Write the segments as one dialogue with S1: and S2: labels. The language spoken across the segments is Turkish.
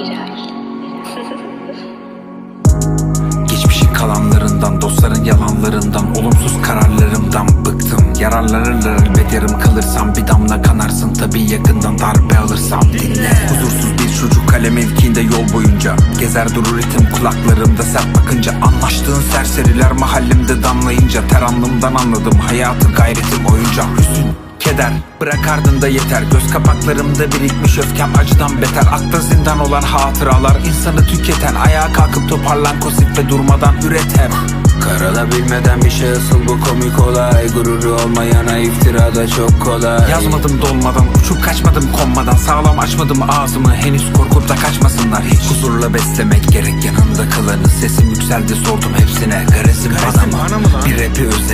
S1: Geçmişin kalanlarından, dostların yalanlarından Olumsuz kararlarımdan bıktım. Yararlanırlar elbet yarım kalırsam Bir damla kanarsın. Tabi yakından darbe alırsam Dinle. Huzursuz bir çocuk kalem mevkiinde yol boyunca. Gezer durur ritim kulaklarımda. Sert bakınca Anlaştığın serseriler mahallemde damlayınca. Ter anlamdan anladım hayatı gayretim oyuncak Hüzün Keder. Bırak ardında yeter. Göz kapaklarımda birikmiş öfkem acıdan beter. Akla zindan olan hatıralar insanı tüketen. Ayağa kalkıp toparlan kosip ve durmadan üret hep
S2: Karalabilmeden bir şey asıl bu komik olay. Gururu olmayana iftirada çok kolay.
S1: Yazmadım dolmadan uçup kaçmadım konmadan. Sağlam açmadım ağzımı henüz korkup da kaçmasınlar. Hiç Huzurla beslemek gerek yanında kalanı. Sesim yükseldi sordum hepsine. Garezim bana mı? Bir rapi özlemiştim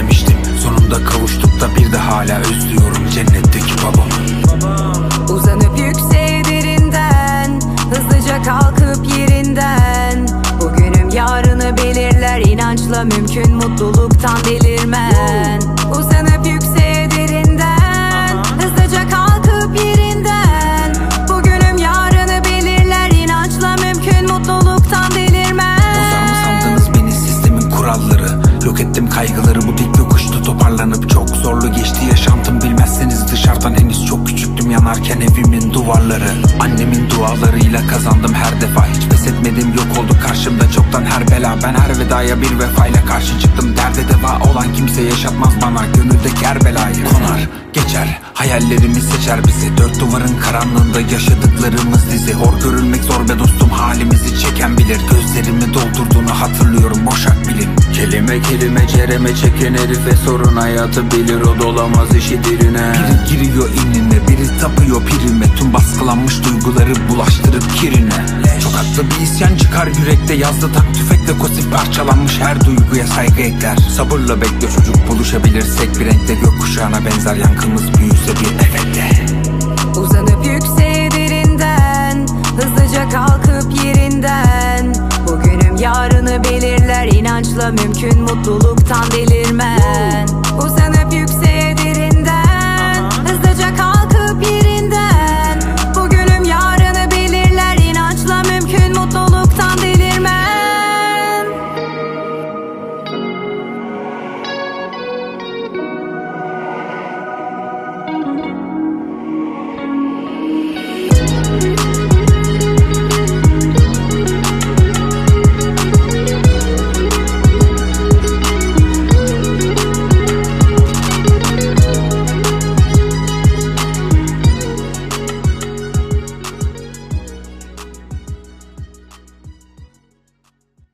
S3: belirler inançla mümkün mutluluktan delirmen. Uzanıp yükseğe derinden Hızlıca kalkıp yerinden. Bugünüm yarını belirler inançla mümkün mutluluktan delirmen.
S1: Bozar mı sandınız beni sistemin kuralları. Yok ettim kaygıları bu dik yokuşta toparlanıp Çok zorlu geçti yaşantım bilmezseniz yanarken evimin duvarları Annemin dualarıyla kazandım her defa. Hiç pes etmedim yok oldu karşımda çoktan her bela. Ben her vedaya bir vefayla karşı çıktım. Derde deva olan kimse yaşatmaz bana. Gönüldeki her belayı konar geçer. Hayallerimi seçer bizi. Dört duvarın karanlığında yaşadıklarımız dizi. Hor görülmek zor be dostum
S2: kelime cereme çeken herife sorun Hayatı bilir o dolamaz işi diline
S1: Biri giriyor inine biri tapıyor pirime Tüm baskılanmış duyguları bulaştırıp kirine. Çok haklı bir isyan çıkar yürekte Yazdı tak tüfekle kosip parçalanmış her duyguya saygı ekler. Sabırla bekle çocuk buluşabilirsek bir renkte Gökkuşağına benzer yankımız büyüse bir efekte.
S3: Uzanıp yükseğe derinden Hızlıca kalkıp yerinden. Bugünüm yarını belirler inançla mümkün mutluluktan delirmen